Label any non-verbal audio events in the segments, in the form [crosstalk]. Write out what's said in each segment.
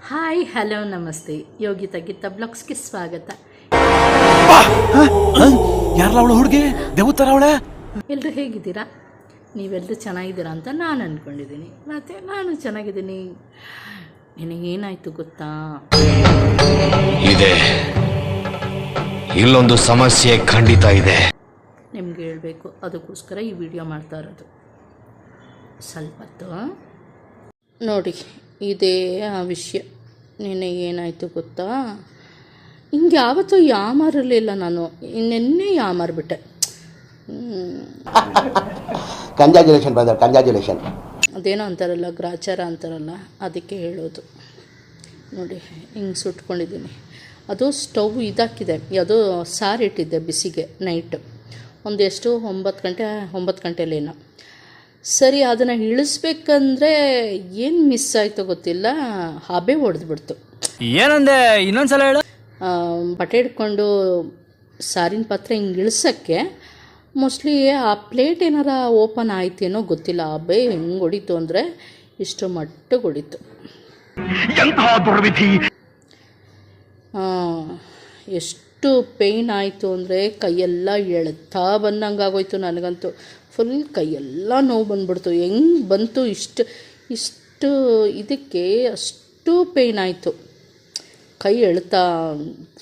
Hi hello ನಮಸ್ತೆ. ಯೋಗಿತಾ ಗೀತಾ ಬ್ಲಾಗ್ಸ್ಗೆ ಸ್ವಾಗತ. ಯಾರಲ್ಲ ಅವಳು ಹುಡುಗಿ? ದೇವತರ ಅವಳೆ? ಎಲ್ಲರೂ ಹೇಗಿದ್ದೀರಾ? ನೀವೆಲ್ಲರೂ ಚೆನ್ನಾಗಿದ್ದೀರಾ ಅಂತ ನಾನು ಅಂದ್ಕೊಂಡಿದ್ದೀನಿ ಮತ್ತೆ ನಾನು ಚೆನ್ನಾಗಿದ್ದೀನಿ. ನಿನಗೇನಾಯಿತು ಗೊತ್ತಾ? ಇದೆ. ಇಲ್ಲೊಂದು ಸಮಸ್ಯೆ ಖಂಡಿತ ಇದೆ. ನಿಮ್ಗೆ ಹೇಳಬೇಕು. ಅದಕ್ಕೋಸ್ಕರ ಈ ವಿಡಿಯೋ ಮಾಡ್ತಾ ಇರೋದು. ಸ್ವಲ್ಪ ಹೊತ್ತು ನೋಡಿ ಇದೇ ಆ ವಿಷಯ. ನಿನಗೇನಾಯಿತು ಗೊತ್ತಾ? ಹಿಂಗೆ ಯಾವತ್ತೂ ಯಾಮಾರಲಿಲ್ಲ ನಾನು. ನಿನ್ನೆ ಯಾಮಾರ್ಬಿಟ್ಟೆ ಕಂಜಾಜುಲೇಷನ್ ಬ್ರದರ್ ಕಂಜಾಜುಲೇಷನ್ ಅದೇನೋ ಅಂತಾರಲ್ಲ ಗ್ರಾಚಾರ ಅಂತಾರಲ್ಲ ಅದಕ್ಕೆ ಹೇಳೋದು. ನೋಡಿ ಹಿಂಗೆ ಸುಟ್ಕೊಂಡಿದ್ದೀನಿ. ಅದು ಸ್ಟವ್ ಇದಾಕಿದೆ. ಅದು ಸಾರಿಟ್ಟಿದ್ದೆ ಬಿಸಿಗೆ ನೈಟ್. ಒಂದೆಷ್ಟು ಒಂಬತ್ತು ಗಂಟೆ ಒಂಬತ್ತು ಗಂಟೆಲೇನೋ ಸರಿ ಅದನ್ನು ಇಳಿಸ್ಬೇಕಂದ್ರೆ ಏನು ಮಿಸ್ ಆಯಿತು ಗೊತ್ತಿಲ್ಲ. ಹಬೆ ಹೊಡೆದ್ಬಿಡ್ತು. ಏನಂದೆ? ಇನ್ನೊಂದ್ಸಲ ಹೇಳು. ಬಟ್ಟೆ ಹಿಡ್ಕೊಂಡು ಸಾರಿನ ಪಾತ್ರೆ ಹಿಂಗೆ ಇಳಿಸೋಕ್ಕೆ ಮೋಸ್ಟ್ಲಿ ಆ ಪ್ಲೇಟ್ ಏನಾರ ಓಪನ್ ಆಯ್ತೇನೋ ಗೊತ್ತಿಲ್ಲ. ಹಬೆ ಹೆಂಗೆ ಹೊಡಿತು ಅಂದರೆ ಇಷ್ಟು ಮಟ್ಟಿಗೆ ಹೊಡಿತು. ಎಷ್ಟು ಪೇಯ್ನ್ ಆಯಿತು ಅಂದರೆ ಕೈಯೆಲ್ಲ ಎಳ್ತಾ ಬಂದಂಗೆ ಆಗೋಯ್ತು ನನಗಂತೂ. ಫುಲ್ ಕೈಯೆಲ್ಲ ನೋವು ಬಂದ್ಬಿಡ್ತು. ಹೆಂಗೆ ಬಂತು ಇಷ್ಟು ಇಷ್ಟು ಇದಕ್ಕೆ ಅಷ್ಟು ಪೇಯ್ನ್ ಆಯಿತು. ಕೈ ಎಳ್ತಾ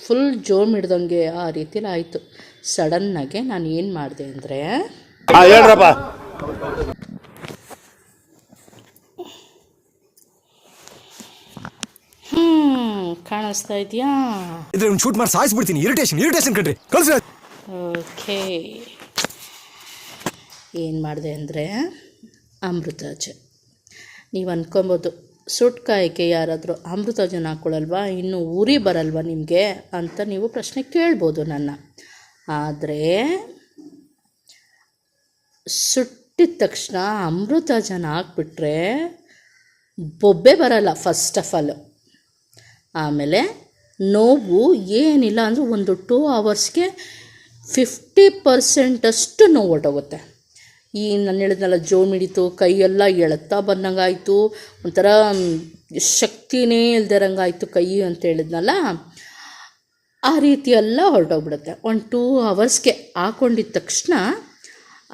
ಫುಲ್ ಜೋಮ್ ಹಿಡ್ದಂಗೆ ಆ ರೀತಿಲಿ ಆಯಿತು. ಸಡನ್ನಾಗೆ ನಾನು ಏನು ಮಾಡಿದೆ ಅಂದರೆ ಹೇಳ್ರಪ್ಪ. ಹ್ಞೂ ಕಾಣಿಸ್ತಾ ಇದೆಯಾ? ಇದ್ರೆ ಒಂದು ಶೂಟ್ ಮಾಡಿ ಸಾಯಿಸ್ಬಿಡ್ತೀನಿ. ಇರಿಟೇಷನ್ ಇರಿಟೇಷನ್ ಕಣ್ರಿ. ಕಳ್ಸಿ ಓಕೆ ಏನು ಮಾಡಿದೆ ಅಂದರೆ ಅಮೃತಾಜ. ನೀವು ಅನ್ಕೊಬೋದು ಸುಟ್ಕಾಯಕ್ಕೆ ಯಾರಾದರೂ ಅಮೃತಾಜನ ಹಾಕ್ಕೊಳ್ಳಲ್ವಾ ಇನ್ನೂ ಉರಿ ಬರಲ್ವಾ ನಿಮಗೆ ಅಂತ ನೀವು ಪ್ರಶ್ನೆ ಕೇಳ್ಬೋದು ನನ್ನ. ಆದರೆ ಸುಟ್ಟಿದ ತಕ್ಷಣ ಅಮೃತಾಜನ ಹಾಕ್ಬಿಟ್ರೆ ಬೊಬ್ಬೆ ಬರಲ್ಲ ಫಸ್ಟ್ ಆಫ್ ಆಲ್ ಆಮೇಲೆ ನೋವು ಏನಿಲ್ಲ ಅಂದರೆ ಒಂದು ಟೂ ಅವರ್ಸ್ಗೆ ಫಿಫ್ಟಿ ಪರ್ಸೆಂಟಷ್ಟು ನೋವು ಹೊರ್ಟೋಗುತ್ತೆ. ಈ ನಾನು ಹೇಳಿದ್ನಲ್ಲ ಜೋಮ್ ಹಿಡಿತು ಕೈಯೆಲ್ಲ ಎಳತ್ತಾ ಬಂದಂಗಾಯಿತು. ಒಂಥರ ಶಕ್ತಿನೇ ಇಲ್ದಿರಂಗಾಯ್ತು ಕೈ ಅಂತ ಹೇಳಿದ್ನಲ್ಲ. ಆ ರೀತಿ ಎಲ್ಲ ಹೊರಟೋಗ್ಬಿಡುತ್ತೆ. ಒನ್ ಟೂ ಅವರ್ಸ್ಗೆ ಹಾಕೊಂಡಿದ್ದ ತಕ್ಷಣ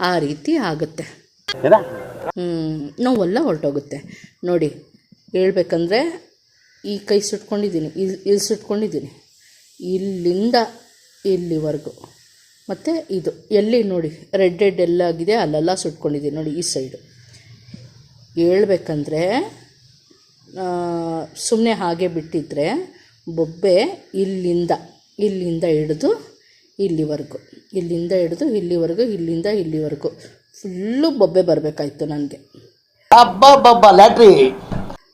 ಆ ರೀತಿ ಆಗುತ್ತೆ. ನೋವೆಲ್ಲ ಹೊರಟೋಗುತ್ತೆ. ನೋಡಿ ಹೇಳ್ಬೇಕಂದ್ರೆ ಈ ಕೈ ಸುಟ್ಕೊಂಡಿದ್ದೀನಿ ಇಲ್ಲಿ ಇಲ್ಲಿ ಸುಟ್ಕೊಂಡಿದ್ದೀನಿ. ಇಲ್ಲಿಂದ ಇಲ್ಲಿವರೆಗೂ. ಮತ್ತು ಇದು ಎಲ್ಲಿ ನೋಡಿ ರೆಡ್ ರೆಡ್ ಎಲ್ಲ ಆಗಿದೆ ಅಲ್ಲೆಲ್ಲ ಸುಟ್ಕೊಂಡಿದ್ದೀನಿ ನೋಡಿ ಈ ಸೈಡು ಹೇಳ್ಬೇಕಂದ್ರೆ ಸುಮ್ಮನೆ ಹಾಗೆ ಬಿಟ್ಟಿದ್ರೆ ಬೊಬ್ಬೆ ಇಲ್ಲಿಂದ ಇಲ್ಲಿಂದ ಹಿಡಿದು ಇಲ್ಲಿವರೆಗೂ ಇಲ್ಲಿಂದ ಹಿಡಿದು ಇಲ್ಲಿವರೆಗೂ ಇಲ್ಲಿಂದ ಇಲ್ಲಿವರೆಗೂ. ಫುಲ್ಲು ಬೊಬ್ಬೆ ಬರಬೇಕಾಯ್ತು ನನಗೆ. ಲ್ಯಾಟ್ರಿ.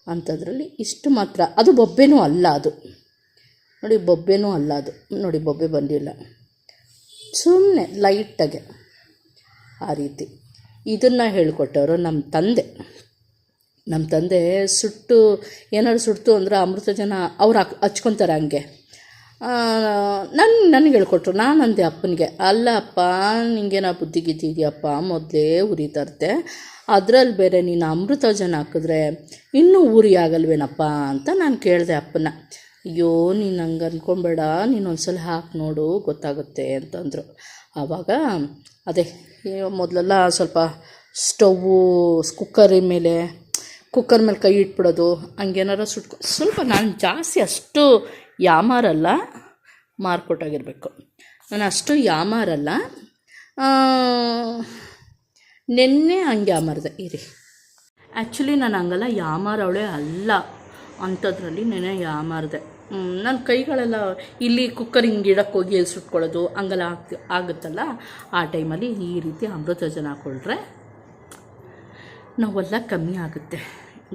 ಅಂಥದ್ರಲ್ಲಿ ಇಷ್ಟು ಮಾತ್ರ. ಅದು ಬೊಬ್ಬೆನೂ ಅಲ್ಲ ಅದು. ನೋಡಿ ಬೊಬ್ಬೆನೂ ಅಲ್ಲ ಅದು. ನೋಡಿ ಬೊಬ್ಬೆ ಬಂದಿಲ್ಲ. ಸುಮ್ಮನೆ ಲೈಟಾಗೆ ಆ ರೀತಿ. ಇದನ್ನು ಹೇಳಿಕೊಟ್ಟವರು ನಮ್ಮ ತಂದೆ. ನಮ್ಮ ತಂದೆ ಸುಟ್ಟು, ಏನಾದ್ರು ಸುಡ್ತು ಅಂದ್ರೆ ಅಮೃತ ಜನ ಅವ್ರು ಹಾಕ್, ಹಚ್ಕೊತಾರೆ ಹಂಗೆ. ನನ್ನ ನನಗೆ ಹೇಳ್ಕೊಟ್ರು, ನಾನು ಅಂದೆ ಅಪ್ಪನಿಗೆ, ಅಲ್ಲ ಅಪ್ಪ, ನಿಂಗೇನ ಬುದ್ಧಿ ಗಿದ್ದಿ ಮೊದಲೇ ಉರಿ ತರ್ತೆ. ಅದರಲ್ಲಿ ಬೇರೆ ನೀನು ಅಮೃತ ಜನ ಹಾಕಿದ್ರೆ ಇನ್ನೂ ಉರಿ ಆಗಲ್ವೇನಪ್ಪ? ಅಂತ ನಾನು ಕೇಳಿದೆ ಅಪ್ಪನ ಅಯ್ಯೋ, ನೀನು ಹಂಗೆ ಅಂದ್ಕೊಬೇಡ ನೀನು ಒಂದ್ಸಲ ಹಾಕಿ ನೋಡು, ಗೊತ್ತಾಗುತ್ತೆ ಅಂತಂದರು. ಆವಾಗ, ಅದೇ ಮೊದಲೆಲ್ಲ ಸ್ವಲ್ಪ ಸ್ಟವ್ವು ಕುಕ್ಕರ್ ಮೇಲೆ ಕುಕ್ಕರ್ ಮೇಲೆ ಕೈ ಇಟ್ಬಿಡೋದು, ಹಂಗೇನಾರ ಸುಟ್ಕೊ, ಸ್ವಲ್ಪ ನಾನು ಜಾಸ್ತಿ ಅಷ್ಟು ಯಾಮಾರಲ್ಲ ಮಾರ್ಕೊಟ್ಟಾಗಿರ್ಬೇಕು. ನಾನು ಅಷ್ಟು ಯಾಮಾರಲ್ಲ ನೆನ್ನೆ ಹಂಗೆ ಯಾಮಾರ್ದೆ ಇರಿ. ಆ್ಯಕ್ಚುಲಿ ನಾನು ಹಂಗಲ್ಲ ಯಾಮಾರವಳೆ ಅಲ್ಲ ಅಂಥದ್ರಲ್ಲಿ ನೆನೆ ಯಾಮಾರ್ದೆ ನನ್ನ ಕೈಗಳೆಲ್ಲ ಇಲ್ಲಿ ಕುಕ್ಕರ್ ಹಿಂಗೆ ಇಡಕ್ಕೆ ಹೋಗಿ ಎಲ್ಲಿ ಸುಟ್ಕೊಳ್ಳೋದು ಹಂಗೆಲ್ಲ ಆಗ್ತಿ ಆಗುತ್ತಲ್ಲ? ಆ ಟೈಮಲ್ಲಿ ಈ ರೀತಿ ಅಮೃತಜನ ಹಾಕ್ಕೊಂಡ್ರೆ ನಾವೆಲ್ಲ ಕಮ್ಮಿ ಆಗುತ್ತೆ.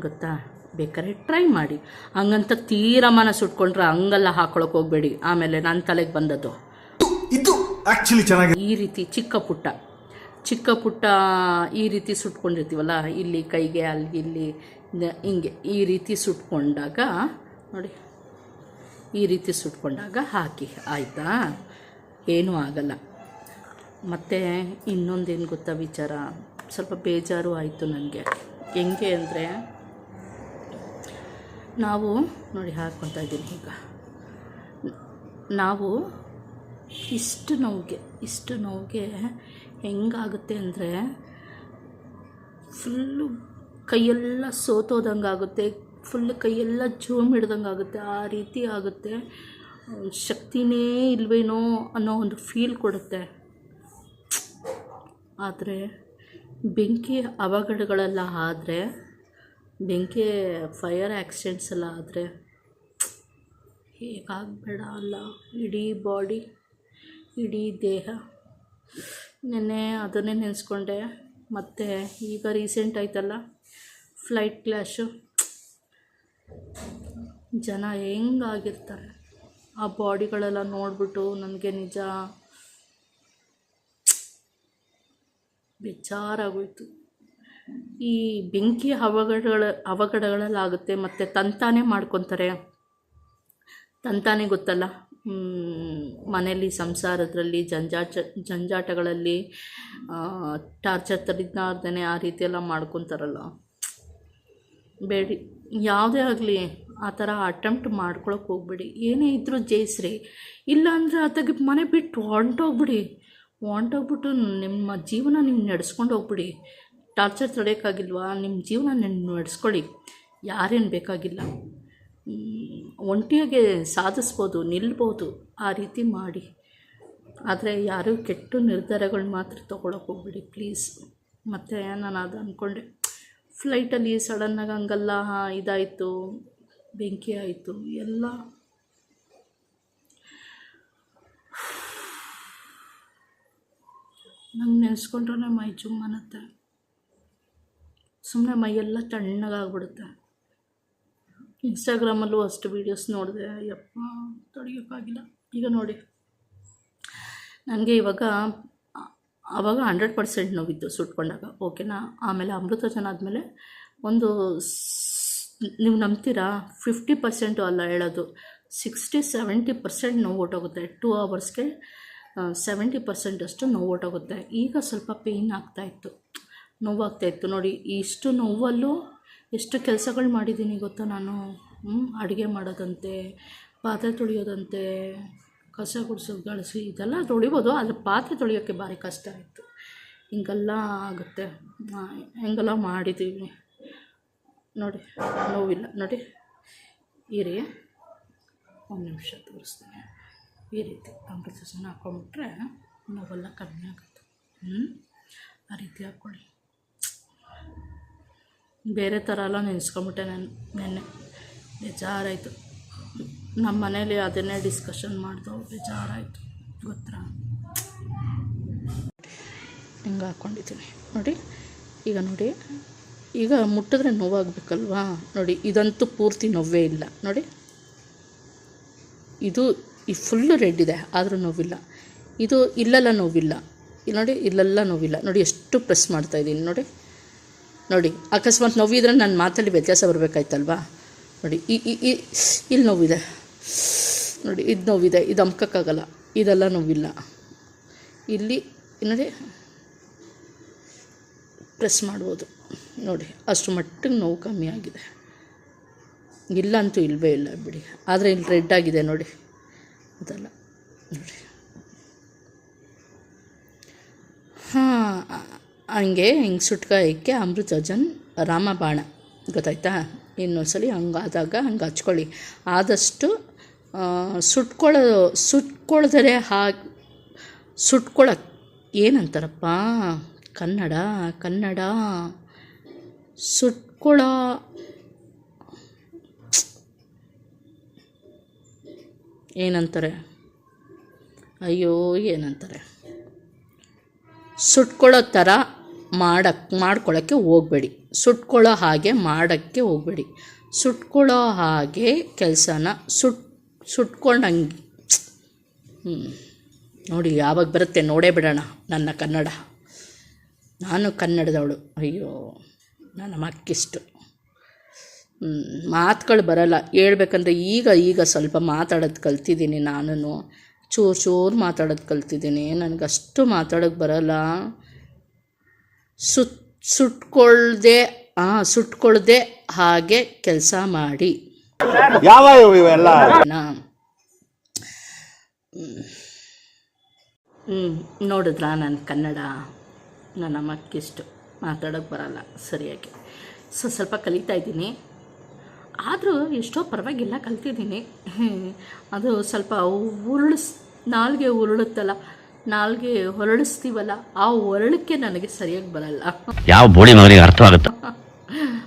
ಗೊತ್ತಾ? ಬೇಕಾದ್ರೆ ಟ್ರೈ ಮಾಡಿ. ಹಂಗಂತ ತೀರಮಾನ ಮನ ಸುಟ್ಕೊಂಡ್ರೆ ಹಂಗೆಲ್ಲ ಹಾಕೊಳಕ್ಕೆ ಹೋಗಬೇಡಿ. ಆಮೇಲೆ ನನ್ನ ತಲೆಗೆ ಬಂದದ್ದು. ಇದು ಆ್ಯಕ್ಚುಲಿ ಚೆನ್ನಾಗಿ ಈ ರೀತಿ ಚಿಕ್ಕ ಪುಟ್ಟ. ಚಿಕ್ಕ ಪುಟ್ಟ ಈ ರೀತಿ ಸುಟ್ಕೊಂಡಿರ್ತೀವಲ್ಲ? ಇಲ್ಲಿ ಕೈಗೆ ಅಲ್ಲಿ ಇಲ್ಲಿ ಹಿಂಗೆ ಈ ರೀತಿ ಸುಟ್ಕೊಂಡಾಗ ನೋಡಿ. ಈ ರೀತಿ ಸುಟ್ಕೊಂಡಾಗ ಹಾಕಿ. ಆಯಿತಾ? ಏನೂ ಆಗಲ್ಲ. ಮತ್ತು ಇನ್ನೊಂದೇನು ಗೊತ್ತಾ ವಿಚಾರ? ಸ್ವಲ್ಪ ಬೇಜಾರು ಆಯಿತು ನನಗೆ ಹೆಂಗೆ ಅಂದರೆ, ನಾವು, ನೋಡಿ ಹಾಕ್ಕೊತಾ ಇದ್ದೀನಿ ಈಗ. ನಾವು ಇಷ್ಟು ನೋವಿಗೆ ಇಷ್ಟು ನೋವಿಗೆ ಹೆಂಗಾಗುತ್ತೆ ಅಂದರೆ, ಫುಲ್ಲು ಕೈಯೆಲ್ಲ ಸೋತೋದಂಗೆ ಆಗುತ್ತೆ ಫುಲ್ ಕೈಯೆಲ್ಲ ಜೋಮ್ ಹಿಡ್ದಂಗೆ ಆಗುತ್ತೆ. ಆ ರೀತಿ ಆಗುತ್ತೆ. ಶಕ್ತಿನೇ ಇಲ್ವೇನೋ ಅನ್ನೋ ಒಂದು ಫೀಲ್ ಕೊಡುತ್ತೆ. ಆದರೆ ಬೆಂಕಿ ಅವಘಡಗಳೆಲ್ಲ ಆದರೆ, ಬೆಂಕಿ ಫೈರ್ ಆ್ಯಕ್ಸಿಡೆಂಟ್ಸ್ ಎಲ್ಲ ಆದರೆ, ಹೇಗಾಗಬೇಡ ಅಲ್ಲ. ಇಡೀ ಬಾಡಿ ಇಡೀ ದೇಹ. ನೆನ್ನೆ ಅದನ್ನೇ ನೆನೆಸ್ಕೊಂಡೆ. ಮತ್ತು ಈಗ ರೀಸೆಂಟ್ ಆಯ್ತಲ್ಲ ಫ್ಲೈಟ್ ಕ್ಲ್ಯಾಶು ಜನ ಹೆಂಗಾಗಿರ್ತಾರೆ? ಆ ಬಾಡಿಗಳೆಲ್ಲ ನೋಡಿಬಿಟ್ಟು ನನಗೆ ನಿಜ ಬೇಜಾರಾಗೋಯ್ತು. ಈ ಬೆಂಕಿ ಅವಘಡಗಳ, ಅವಘಡಗಳಲ್ಲಾಗುತ್ತೆ ಮತ್ತು ತಂತಾನೆ ಮಾಡ್ಕೊತಾರೆ. ತಂತಾನೆ ಗೊತ್ತಲ್ಲ? ಮನೆಯಲ್ಲಿ ಸಂಸಾರದಲ್ಲಿ ಜಂಜಾಟ, ಜಂಜಾಟಗಳಲ್ಲಿ ಟಾರ್ಚರ್ ತರಿದ್ನಾರ್ದೇ ಆ ರೀತಿಯೆಲ್ಲ ಮಾಡ್ಕೊತಾರಲ್ಲ. ಬೇಡಿ. ಯಾವುದೇ ಆಗಲಿ ಆ ಥರ ಅಟೆಂಪ್ಟ್ ಮಾಡ್ಕೊಳಕ್ಕೆ ಹೋಗ್ಬಿಡಿ. ಏನೇ ಇದ್ದರೂ ಜಯಿಸ್ರಿ. ಇಲ್ಲಾಂದರೆ ಆತಗೆ ಮನೆ ಬಿಟ್ಟು ಹೊಂಟೋಗ್ಬಿಡಿ ಹೊಂಟೋಗ್ಬಿಟ್ಟು ನಿಮ್ಮ ಜೀವನ ನೀವು ನಡೆಸ್ಕೊಂಡು ಹೋಗ್ಬಿಡಿ. ಟಾರ್ಚರ್ ತಡೆಯೋಕ್ಕಾಗಿಲ್ವಾ? ನಿಮ್ಮ ಜೀವನ ನೀವು ನಡೆಸ್ಕೊಳ್ಳಿ. ಯಾರೇನು ಬೇಕಾಗಿಲ್ಲ. ಒಂಟಿಯಾಗೆ ಸಾಧಿಸ್ಬೋದು, ನಿಲ್ಬೋದು. ಆ ರೀತಿ ಮಾಡಿ. ಆದರೆ ಯಾರೂ ಕೆಟ್ಟ ನಿರ್ಧಾರಗಳು ಮಾತ್ರ ತೊಗೊಳಕ್ಕೆ ಹೋಗ್ಬಿಡಿ. ಪ್ಲೀಸ್. ಮತ್ತು ನಾನು ಅದು ಅಂದ್ಕೊಂಡೆ ಫ್ಲೈಟಲ್ಲಿ ಸಡನ್ನಾಗಿ ಹಂಗೆಲ್ಲ ಇದಾಯಿತು, ಬೆಂಕಿ ಆಯಿತು, ಎಲ್ಲ. ನಂಗೆ ನೆನೆಸ್ಕೊಂಡ್ರೆ ಮೈ ಜುಮ್ ಅನ್ನತ್ತೆ. ಸುಮ್ಮನೆ ಮೈಯೆಲ್ಲ ತಣ್ಣಗಾಗ್ಬಿಡುತ್ತೆ ಇನ್ಸ್ಟಾಗ್ರಾಮಲ್ಲೂ ಅಷ್ಟು ವೀಡಿಯೋಸ್ ನೋಡಿದೆ, ಯಪ್ಪ ತಡೆಯೋಕ್ಕಾಗಿಲ್ಲ ಈಗ ನೋಡಿ. ನನಗೆ ಇವಾಗ ಆವಾಗ ಹಂಡ್ರೆಡ್ ಪರ್ಸೆಂಟ್ ನೋವಿದ್ದು ಸುಟ್ಕೊಂಡಾಗ. ಓಕೆನಾ ಆಮೇಲೆ ಅಮೃತ ಜನ ಆದಮೇಲೆ ಒಂದು ನೀವು ನಂಬ್ತೀರಾ? ಫಿಫ್ಟಿ ಪರ್ಸೆಂಟು ಅಲ್ಲ ಹೇಳೋದು. ಸಿಕ್ಸ್ಟಿ ಸೆವೆಂಟಿ ಪರ್ಸೆಂಟ್ ನೋವು ಹೊಟ್ಟೋಗುತ್ತೆ ಟೂ ಅವರ್ಸ್ಗೆ ಸೆವೆಂಟಿ ಪರ್ಸೆಂಟಷ್ಟು ನೋವು ಹೊಟ್ಟೋಗುತ್ತೆ ಈಗ ಸ್ವಲ್ಪ ಪೇಯ್ನ್ ಆಗ್ತಾಯಿತ್ತು ನೋವಾಗ್ತಾಯಿತ್ತು ನೋಡಿ, ಇಷ್ಟು ನೋವಲ್ಲೂ ಎಷ್ಟು ಕೆಲಸಗಳು ಮಾಡಿದ್ದೀನಿ ಗೊತ್ತಾ ನಾನು? ಅಡುಗೆ ಮಾಡೋದಂತೆ, ಪಾತ್ರೆ ತೊಳೆಯೋದಂತೆ ಕಸ ಗುಡಿಸೋದು, ಗಳಿಸಿ, ಇದೆಲ್ಲ ತೊಳಿಬೋದು, ಆದರೆ ಪಾತ್ರೆ ತೊಳೆಯೋಕ್ಕೆ ಭಾರಿ ಕಷ್ಟ ಆಯಿತು ಹಿಂಗೆಲ್ಲ ಆಗುತ್ತೆ. ಹೆಂಗೆಲ್ಲ ಮಾಡಿದ್ದೀವಿ ನೋಡಿ, ನೋವಿಲ್ಲ. ನೋಡಿ, ಇರಿ. ಒಂದು ನಿಮಿಷ ತೋರಿಸ್ತೀನಿ. ಈ ರೀತಿ ಅಮೃತಸನ ಹಾಕೊಂಬಿಟ್ರೆ ನೋವೆಲ್ಲ ಕಡಿಮೆ ಆಗುತ್ತೆ. ಹ್ಞೂ ಆ ರೀತಿ ಹಾಕ್ಕೊಳ್ಳಿ ಬೇರೆ ಥರ ಎಲ್ಲ ನೆನೆಸ್ಕೊಂಬಿಟ್ಟೆ ನಾನು. ನೆನ್ನೆ ಬೇಜಾರಾಯಿತು. ನಮ್ಮ ಮನೇಲಿ ಅದನ್ನೇ ಡಿಸ್ಕಷನ್ ಮಾಡ್ದು ಬೇಜಾರಾಯಿತು ಗೊತ್ತಾ? ಹಿಂಗೆ ಹಾಕ್ಕೊಂಡಿದ್ದೀನಿ ನೋಡಿ, ಈಗ ನೋಡಿ, ಈಗ ಮುಟ್ಟಿದ್ರೆ ನೋವಾಗಬೇಕಲ್ವಾ? ನೋಡಿ, ಇದಂತೂ ಪೂರ್ತಿ ನೋವೇ ಇಲ್ಲ. ನೋಡಿ, ಇದು ಈ ಫುಲ್ಲು ರೆಡ್ ಇದೆ, ಆದರೂ ನೋವಿಲ್ಲ. ಇದು ಇಲ್ಲೆಲ್ಲ ನೋವಿಲ್ಲ. ನೋಡಿ, ಇಲ್ಲೆಲ್ಲ ನೋವಿಲ್ಲ. ನೋಡಿ, ಎಷ್ಟು ಪ್ರೆಸ್ ಮಾಡ್ತಾಯಿದ್ದೀನಿ ನೋಡಿ. ನೋಡಿ, ಅಕಸ್ಮಾತ್ ನೋವಿದ್ರೆ ನನ್ನ ಮಾತಲ್ಲಿ ವ್ಯತ್ಯಾಸ ಬರಬೇಕಾಯ್ತಲ್ವಾ? ನೋಡಿ ಈ, ಇಲ್ಲಿ ನೋವಿದೆ. ನೋಡಿ, ಇದು ನೋವಿದೆ, ಇದು ಅಮ್ಕಕ್ಕಾಗಲ್ಲ ಇದೆಲ್ಲ ನೋವಿಲ್ಲ. ಇಲ್ಲಿ ನೋಡಿ ಪ್ರೆಸ್ ಮಾಡ್ಬೋದು. ನೋಡಿ, ಅಷ್ಟು ಮಟ್ಟಿಗೆ ನೋವು ಕಮ್ಮಿ ಆಗಿದೆ. ಇಲ್ಲ ಅಂತೂ ಇಲ್ಲವೇ ಇಲ್ಲ ಬಿಡಿ. ಆದರೆ ಇಲ್ಲಿ ರೆಡ್ ಆಗಿದೆ ನೋಡಿ. ಅದೆಲ್ಲ ನೋಡಿ. ಹಾಂ, ಹಂಗೆ ಹಿಂಗೆ ಸುಟ್ಕಾಯಕ್ಕೆ ಅಮೃತಜನ್ ರಾಮಬಾಣ. ಗೊತ್ತಾಯ್ತಾ? ಇನ್ನೊಂದ್ಸಲಿ ಹಂಗಾದಾಗ ಹಂಗೆ ಹಚ್ಕೊಳ್ಳಿ. ಆದಷ್ಟು ಸುಟ್ಕೊಳ್ಳೋ, ಸುಟ್ಕೊಳ್ದರೆ ಹಾಗೆ ಸುಟ್ಕೊಳಕ್ ಏನಂತಾರಪ್ಪ? ಕನ್ನಡ ಕನ್ನಡ. ಸುಟ್ಕೊಳ, ಏನಂತಾರೆ? ಅಯ್ಯೋ, ಏನಂತಾರೆ? ಸುಟ್ಕೊಳ್ಳೋ ಥರ ಮಾಡಕ್ಕೆ ಮಾಡ್ಕೊಳ್ಳೋಕ್ಕೆ ಹೋಗಬೇಡಿ. ಸುಟ್ಕೊಳ್ಳೋ ಹಾಗೆ ಮಾಡೋಕ್ಕೆ ಹೋಗಬೇಡಿ. ಸುಟ್ಕೊಳ್ಳೋ ಹಾಗೆ ಕೆಲಸನ ಸುಟ್ ಸುಟ್ಕೊಂಡಂಗೆ ಹ್ಞೂ ನೋಡಿ, ಯಾವಾಗ ಬರುತ್ತೆ ನೋಡೇ ಬಿಡೋಣ ನನ್ನ ಕನ್ನಡ. ನಾನು ಕನ್ನಡದವಳು. ಅಯ್ಯೋ, ನನ್ನ ಮಕ್ಕಿಷ್ಟು ಮಾತುಗಳು ಬರಲ್ಲ. ಹೇಳ್ಬೇಕಂದ್ರೆ ಈಗ ಈಗ ಸ್ವಲ್ಪ ಮಾತಾಡೋದು ಕಲ್ತಿದ್ದೀನಿ ನಾನು ಚೂರು ಚೂರು ಮಾತಾಡೋದು ಕಲ್ತಿದ್ದೀನಿ. ನನಗಷ್ಟು ಮಾತಾಡೋಕ್ಕೆ ಬರಲ್ಲ. ಸುತ್ ಸುಟ್ಕೊಳ್ದೆ ಹಾಂ ಸುಟ್ಕೊಳ್ದೆ ಹಾಗೆ ಕೆಲಸ ಮಾಡಿ. ಯಾವ ಇವೆಲ್ಲ? ನೋಡಿದ್ರ ಹ್ಞೂ ನೋಡಿದ್ರಾ ನನ್ನ ಕನ್ನಡ ನನ್ನ ಅಮ್ಮಕ್ಕಿಷ್ಟು ಮಾತಾಡೋಕ್ಕೆ ಬರಲ್ಲ ಸರಿಯಾಗಿ. ಸೊ ಸ್ವಲ್ಪ ಕಲಿತಾ ಇದ್ದೀನಿ. ಆದರೂ ಎಷ್ಟೋ ಪರವಾಗಿಲ್ಲ ಕಲ್ತಿದ್ದೀನಿ. ಅದು ಸ್ವಲ್ಪ ಉರುಳಿಸ್ ನಾಲ್ಗೆ ಉರುಳುತ್ತಲ್ಲ ನಾಲ್ಗೆ ಹೊರಳಿಸ್ತೀವಲ್ಲ ಆ ಹೊರಳಕ್ಕೆ ನನಗೆ ಸರಿಯಾಗಿ ಬರಲ್ಲ. ಯಾವ ಬೋಳಿ ಮಗನಿಗೆ ಅರ್ಥ ಅಪ್ಪ [laughs]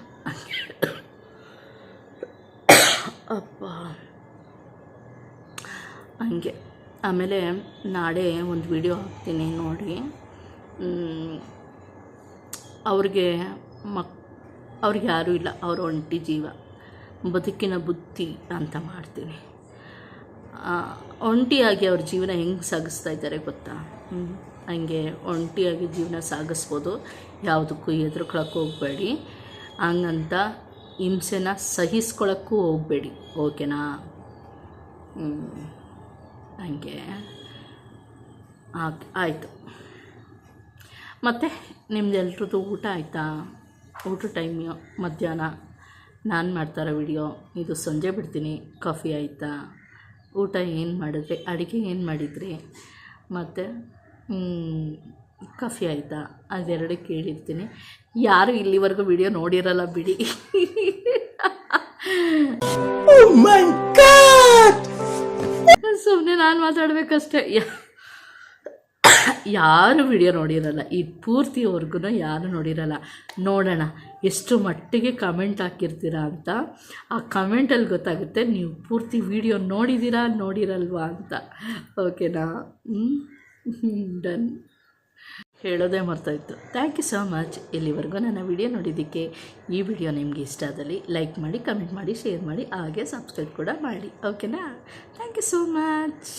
ಹಂಗೆ. ಆಮೇಲೆ ನಾಳೆ ಒಂದು ವಿಡಿಯೋ ಹಾಕ್ತೀನಿ ನೋಡಿ ಅವ್ರಿಗೆ ಮಕ್, ಅವ್ರಿಗೆ ಯಾರೂ ಇಲ್ಲ, ಅವ್ರ ಒಂಟಿ ಜೀವ. ಬದುಕಿನ ಬುತ್ತಿ ಅಂತ ಮಾಡ್ತೀನಿ. ಒಂಟಿಯಾಗಿ ಅವ್ರ ಜೀವನ ಹೆಂಗೆ ಸಾಗಿಸ್ತಾ ಇದ್ದಾರೆ ಗೊತ್ತಾ. ಹಂಗೆ ಒಂಟಿಯಾಗಿ ಜೀವನ ಸಾಗಿಸ್ಬೋದು. ಯಾವುದಕ್ಕೂ ಎದುರುಕೊಳಕ್ಕೆ ಹೋಗಬೇಡಿ. ಹಂಗಂತ ಹಿಂಸೆನ ಸಹಿಸ್ಕೊಳಕ್ಕೂ ಹೋಗಬೇಡಿ. ಓಕೆನಾ. ಹಂಗೆ ಆಯಿತು. ಮತ್ತು ನಿಮ್ದೆಲ್ರದ್ದು ಊಟ ಆಯಿತಾ? ಊಟ ಟೈಮ್ ಮಧ್ಯಾಹ್ನ. ನಾನು ಮಾಡ್ತಾರೋ ವಿಡಿಯೋ ಇದು ಸಂಜೆ ಬಿಡ್ತೀನಿ. ಕಾಫಿ ಆಯಿತಾ? ಊಟ ಏನು ಮಾಡಿದ್ರಿ? ಅಡುಗೆ ಏನು ಮಾಡಿದ್ರಿ? ಮತ್ತು ಕಾಫಿ ಆಯಿತಾ? ಅದೆರಡು ಕೇಳಿರ್ತೀನಿ. ಯಾರು ಇಲ್ಲಿವರೆಗೂ ವಿಡಿಯೋ ನೋಡಿರಲ್ಲ ಬಿಡಿ. ಸುಮ್ಮನೆ ನಾನು ಮಾತಾಡಬೇಕಷ್ಟೇ. ಯಾರು ವಿಡಿಯೋ ನೋಡಿರಲ್ಲ, ಈ ಪೂರ್ತಿವರೆಗೂ ಯಾರು ನೋಡಿರಲ್ಲ. ನೋಡೋಣ, ಎಷ್ಟು ಮಟ್ಟಿಗೆ ಕಮೆಂಟ್ ಹಾಕಿರ್ತೀರಾ ಅಂತ. ಆ ಕಮೆಂಟಲ್ಲಿ ಗೊತ್ತಾಗುತ್ತೆ, ನೀವು ಪೂರ್ತಿ ವಿಡಿಯೋ ನೋಡಿದ್ದೀರಾ ನೋಡಿರಲ್ವಾ ಅಂತ. ಓಕೆನಾ ಡನ್ ಹೇಳೋದೇ ಮರ್ತಾಯಿತ್ತು ಥ್ಯಾಂಕ್ ಯು ಸೋ ಮಚ್ ಇಲ್ಲಿವರೆಗೂ ನನ್ನ ವಿಡಿಯೋ ನೋಡಿದ್ದಕ್ಕೆ ಈ ವಿಡಿಯೋ ನಿಮಗೆ ಇಷ್ಟ ಆದಲ್ಲಿ ಲೈಕ್ ಮಾಡಿ ಕಮೆಂಟ್ ಮಾಡಿ ಶೇರ್ ಮಾಡಿ, ಹಾಗೆ ಸಬ್ಸ್ಕ್ರೈಬ್ ಕೂಡ ಮಾಡಿ. ಓಕೆನಾ ಥ್ಯಾಂಕ್ ಯು ಸೋ ಮಚ್